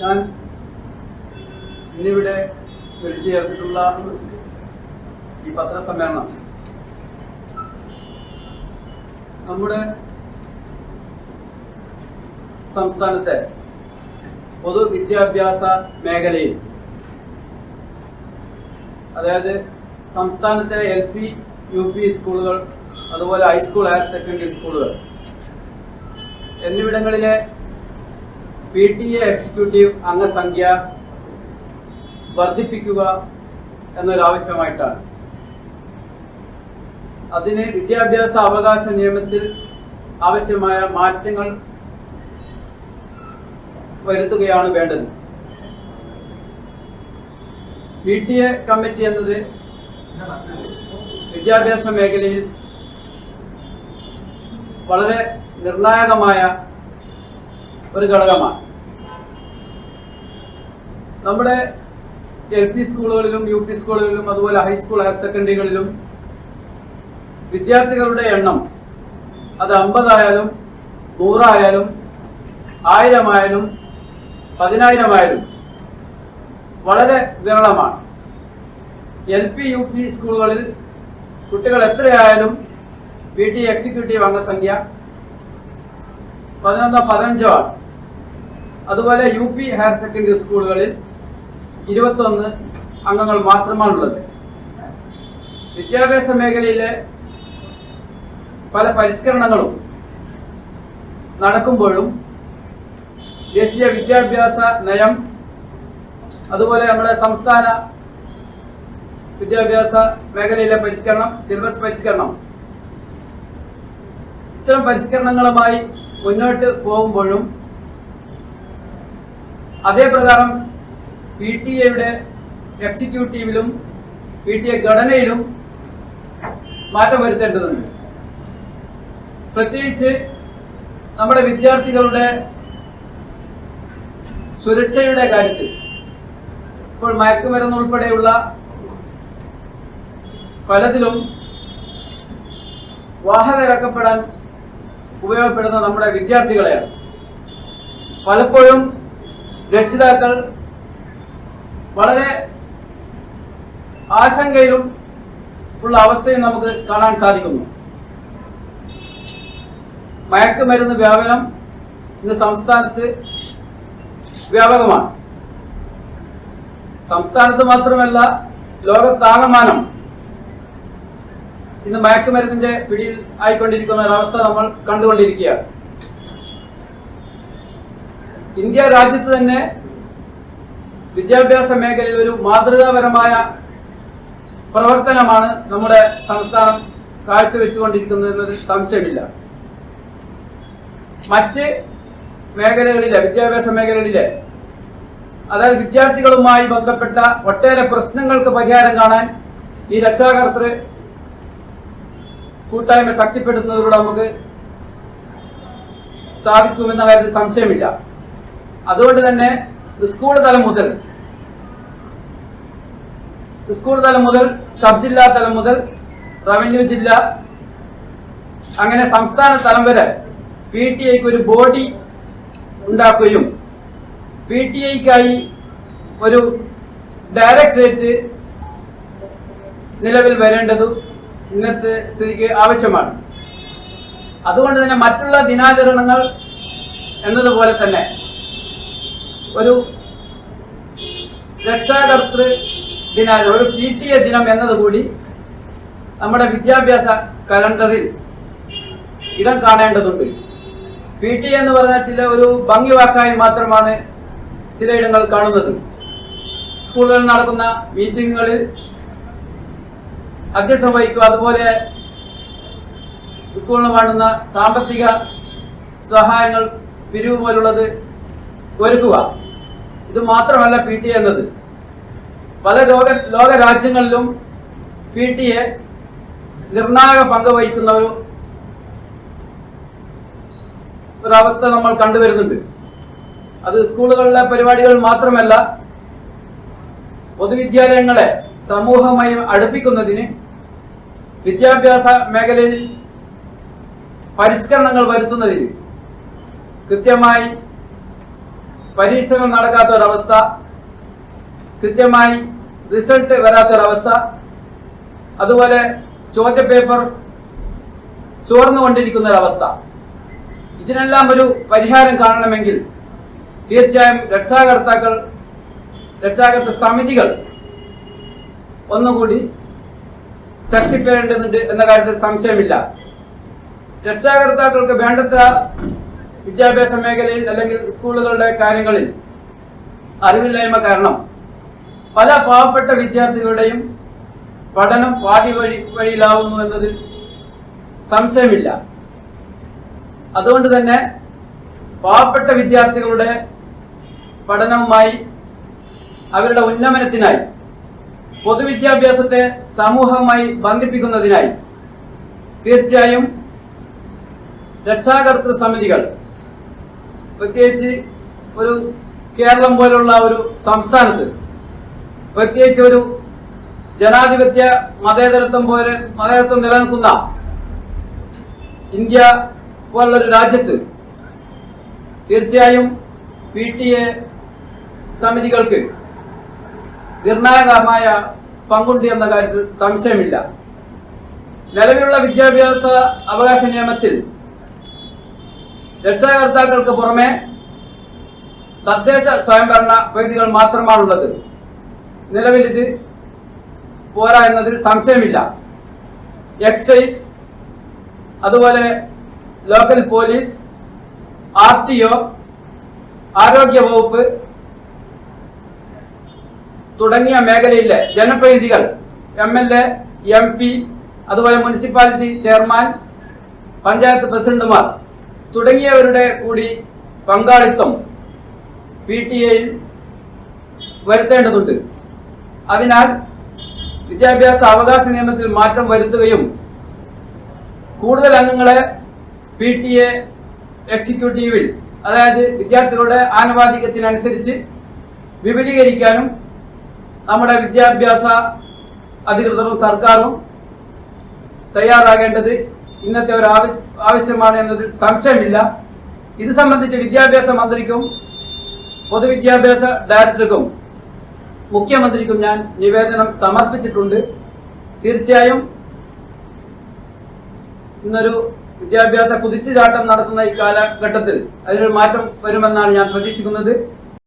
ഞാൻ ഇന്നിവിടെ വിളിച്ചു ചേർത്തിട്ടുള്ള ഈ പത്രസമ്മേളനം. നമ്മുടെ സംസ്ഥാനത്തെ പൊതുവിദ്യാഭ്യാസ മേഖലയിൽ അതായത് സംസ്ഥാനത്തെ എൽ പി യു പി സ്കൂളുകൾ അതുപോലെ ഹൈസ്കൂൾ ഹയർ സെക്കൻഡറി സ്കൂളുകൾ എന്നിവിടങ്ങളിലെ പി ടി എ എക്സിക്യൂട്ടീവ് അംഗസംഖ്യ വർദ്ധിപ്പിക്കുക എന്നൊരാവശ്യമായിട്ടാണ്. അതിന് വിദ്യാഭ്യാസ അവകാശ നിയമത്തിൽ ആവശ്യമായ മാറ്റങ്ങൾ വരുത്തുകയാണ് വേണ്ടത്. പി ടി എ കമ്മിറ്റി എന്നത് വിദ്യാഭ്യാസ മേഖലയിൽ വളരെ നിർണായകമായ ഒരു ഘടകമാണ്. നമ്മുടെ എൽ പി സ്കൂളുകളിലും യു പി സ്കൂളുകളിലും അതുപോലെ ഹൈസ്കൂൾ ഹയർ സെക്കൻഡറികളിലും വിദ്യാർത്ഥികളുടെ എണ്ണം അത് അമ്പതായാലും നൂറായാലും ആയിരമായാലും പതിനായിരമായാലും വളരെ വിരളമാണ്. എൽ പി യു പി സ്കൂളുകളിൽ കുട്ടികൾ എത്രയായാലും പി ടി എക്സിക്യൂട്ടീവ് അംഗസംഖ്യ പതിനൊന്നോ പതിനഞ്ചോ. ആണ് അതുപോലെ യു പി ഹയർ സെക്കൻഡറി സ്കൂളുകളിൽ ഇരുപത്തൊന്ന് അംഗങ്ങൾ മാത്രമാണുള്ളത്. വിദ്യാഭ്യാസ മേഖലയിലെ പല പരിഷ്കരണങ്ങളും നടക്കുമ്പോഴും ദേശീയ വിദ്യാഭ്യാസ നയം അതുപോലെ നമ്മുടെ സംസ്ഥാന വിദ്യാഭ്യാസ മേഖലയിലെ പരിഷ്കരണം സിലബസ് പരിഷ്കരണം. ഇത്തരം പരിഷ്കരണങ്ങളുമായി മുന്നോട്ട് പോകുമ്പോഴും അതേപ്രകാരം പി ടി എയുടെ എക്സിക്യൂട്ടീവിലും പി ടി എ ഘടനയിലും മാറ്റം വരുത്തേണ്ടതുണ്ട്. പ്രത്യേകിച്ച് നമ്മുടെ വിദ്യാർത്ഥികളുടെ സുരക്ഷയുടെ കാര്യത്തിൽ. ഇപ്പോൾ മയക്കുമരുന്ന് ഉൾപ്പെടെയുള്ള പലതിലും വാഹകരാക്കപ്പെടാൻ ഉപയോഗപ്പെടുന്ന നമ്മുടെ വിദ്യാർത്ഥികളെയാണ്. പലപ്പോഴും രക്ഷിതാക്കൾ വളരെ ആശങ്കയിലും ഉള്ള അവസ്ഥയും നമുക്ക് കാണാൻ സാധിക്കുന്നു. മയക്കുമരുന്ന് വ്യാപനം ഇന്ന് സംസ്ഥാനത്ത് വ്യാപകമാണ്. സംസ്ഥാനത്ത് മാത്രമല്ല ലോകത്താകമാനം ഇന്ന് മയക്കുമരുന്നിന്റെ പിടിയിൽ ആയിക്കൊണ്ടിരിക്കുന്ന ഒരവസ്ഥ നമ്മൾ കണ്ടുകൊണ്ടിരിക്കുകയാണ്. ഇന്ത്യ രാജ്യത്ത് തന്നെ വിദ്യാഭ്യാസ മേഖലയിൽ ഒരു മാതൃകാപരമായ പ്രവർത്തനമാണ് നമ്മുടെ സംസ്ഥാനം കാഴ്ചവെച്ചുകൊണ്ടിരിക്കുന്നത് എന്നതിൽ സംശയമില്ല. മറ്റ് മേഖലകളിലെ വിദ്യാഭ്യാസ മേഖലകളിലെ അതായത് വിദ്യാർത്ഥികളുമായി ബന്ധപ്പെട്ട ഒട്ടേറെ പ്രശ്നങ്ങൾക്ക് പരിഹാരം കാണാൻ ഈ രക്ഷാകർത്തൃ കൂട്ടായ്മ ശക്തിപ്പെടുത്തുന്നതിലൂടെ നമുക്ക് സാധിക്കുമെന്ന കാര്യത്തിൽ സംശയമില്ല. അതുകൊണ്ട് തന്നെ സ്കൂൾ തലം മുതൽ സ്കൂൾ തലം മുതൽ സബ് ജില്ലാ തലം മുതൽ റവന്യൂ ജില്ല അങ്ങനെ സംസ്ഥാന തലം വരെ പി ടി ഐക്ക് ഒരു ബോഡി ഉണ്ടാക്കുകയും പി ടി ഐക്കായി ഒരു ഡയറക്ടറേറ്റ് നിലവിൽ വരേണ്ടത് ഇന്നത്തെ സ്ഥിതിക്ക് ആവശ്യമാണ്. അതുകൊണ്ട് തന്നെ മറ്റുള്ള ദിനാചരണങ്ങൾ എന്നതുപോലെ തന്നെ ഒരു രക്ഷാകർത്തൃ ദിനാചരണം ഒരു പി ടി എ ദിനം എന്നതുകൂടി നമ്മുടെ വിദ്യാഭ്യാസ കലണ്ടറിൽ ഇടം കാണേണ്ടതുണ്ട്. പി ടി എന്ന് പറഞ്ഞാൽ ചില ഒരു ഭംഗി വാക്കായി മാത്രമാണ് ചിലയിടങ്ങൾ കാണുന്നത്. സ്കൂളുകളിൽ നടക്കുന്ന മീറ്റിങ്ങുകളിൽ അധ്യക്ഷം വഹിക്കുക അതുപോലെ സ്കൂളിന് വേണ്ടുന്ന സാമ്പത്തിക സഹായങ്ങൾ പിരിവ് പോലുള്ളത് ഒരുക്കുക. ഇത് മാത്രമല്ല പി ടി എന്നത്. പല ലോക ലോക രാജ്യങ്ങളിലും പി ടി എ നിർണായക പങ്ക് വഹിക്കുന്ന ഒരു ഒരവസ്ഥ നമ്മൾ കണ്ടുവരുന്നുണ്ട്. അത് സ്കൂളുകളിലെ പരിപാടികൾ മാത്രമല്ല പൊതുവിദ്യാലയങ്ങളെ സമൂഹമായി അടുപ്പിക്കുന്നതിന് വിദ്യാഭ്യാസ മേഖലയിൽ പരിഷ്കരണങ്ങൾ വരുത്തുന്നതിന് കൃത്യമായി പരീക്ഷകൾ നടക്കാത്ത ഒരവസ്ഥ കൃത്യമായി റിസൾട്ട് വരാത്തൊരവസ്ഥ അതുപോലെ ചോദ്യപേപ്പർ ചോർന്നുകൊണ്ടിരിക്കുന്ന ഒരവസ്ഥ ഇതിനെല്ലാം ഒരു പരിഹാരം കാണണമെങ്കിൽ തീർച്ചയായും രക്ഷാകർത്താക്കൾ രക്ഷാകർത്ത സമിതികൾ ഒന്നുകൂടി ശക്തിപ്പെടേണ്ടതുണ്ട് എന്ന കാര്യത്തിൽ സംശയമില്ല. രക്ഷാകർത്താക്കൾക്ക് വേണ്ടത്ര വിദ്യാഭ്യാസ മേഖലയിൽ അല്ലെങ്കിൽ സ്കൂളുകളുടെ കാര്യങ്ങളിൽ അറിവില്ലായ്മ കാരണം പല പാവപ്പെട്ട വിദ്യാർത്ഥികളുടെയും പഠനം പാതി വഴി വഴിയിലാവുന്നു എന്നതിൽ സംശയമില്ല. അതുകൊണ്ട് തന്നെ പാവപ്പെട്ട വിദ്യാർത്ഥികളുടെ പഠനവുമായി അവരുടെ ഉന്നമനത്തിനായി പൊതുവിദ്യാഭ്യാസത്തെ സമൂഹവുമായി ബന്ധിപ്പിക്കുന്നതിനായി തീർച്ചയായും രക്ഷാകർത്തൃ സമിതികൾ പ്രത്യേകിച്ച് ഒരു കേരളം പോലുള്ള ഒരു സംസ്ഥാനത്ത് പ്രത്യേകിച്ച് ഒരു ജനാധിപത്യ മതേതരത്വം പോലെ മതേതരത്വം നിലനിൽക്കുന്ന ഇന്ത്യ പോലുള്ളൊരു രാജ്യത്ത് തീർച്ചയായും പി ടി എ സമിതികൾക്ക് നിർണായകമായ പങ്കുണ്ട് എന്ന കാര്യത്തിൽ സംശയമില്ല. നിലവിലുള്ള വിദ്യാഭ്യാസ അവകാശ നിയമത്തിൽ രക്ഷാകർത്താക്കൾക്ക് പുറമെ തദ്ദേശ സ്വയംഭരണ വൈദികൾ മാത്രമാണുള്ളത്. നിലവിൽ ഇത് പോരാ എന്നതിൽ സംശയമില്ല. എക്സൈസ് അതുപോലെ local police R T O ആരോഗ്യ വകുപ്പ് തുടങ്ങിയ മേഖലയിലെ ജനപ്രതിനിധികൾ M L A M P അതുപോലെ മുനിസിപ്പാലിറ്റി ചെയർമാൻ പഞ്ചായത്ത് പ്രസിഡന്റുമാർ തുടങ്ങിയവരുടെ കൂടി പങ്കാളിത്തം പി ടി എയിൽ വരുത്തേണ്ടതുണ്ട്. അതിനാൽ വിദ്യാഭ്യാസ അവകാശ നിയമത്തിൽ മാറ്റം വരുത്തുകയും കൂടുതൽ അംഗങ്ങളെ പി ടി എ എക്സിക്യൂട്ടീവിൽ അതായത് വിദ്യാർത്ഥികളുടെ ആനുപാതികത്തിനനുസരിച്ച് വിപുലീകരിക്കാനും നമ്മുടെ വിദ്യാഭ്യാസ അധികൃതരും സർക്കാരും തയ്യാറാകേണ്ടത് ഇന്നത്തെ ഒരു ആവശ്യമാണ് എന്നതിൽ സംശയമില്ല. ഇത് സംബന്ധിച്ച് വിദ്യാഭ്യാസ മന്ത്രിക്കും പൊതുവിദ്യാഭ്യാസ ഡയറക്ടർക്കും മുഖ്യമന്ത്രിക്കും ഞാൻ നിവേദനം സമർപ്പിച്ചിട്ടുണ്ട്. തീർച്ചയായും ഇന്നൊരു വിദ്യാഭ്യാസ കുതിച്ചുചാട്ടം നടത്തുന്ന ഈ കാലഘട്ടത്തിൽ അതിനൊരു മാറ്റം വരുമെന്നാണ് ഞാൻ പ്രതീക്ഷിക്കുന്നത്.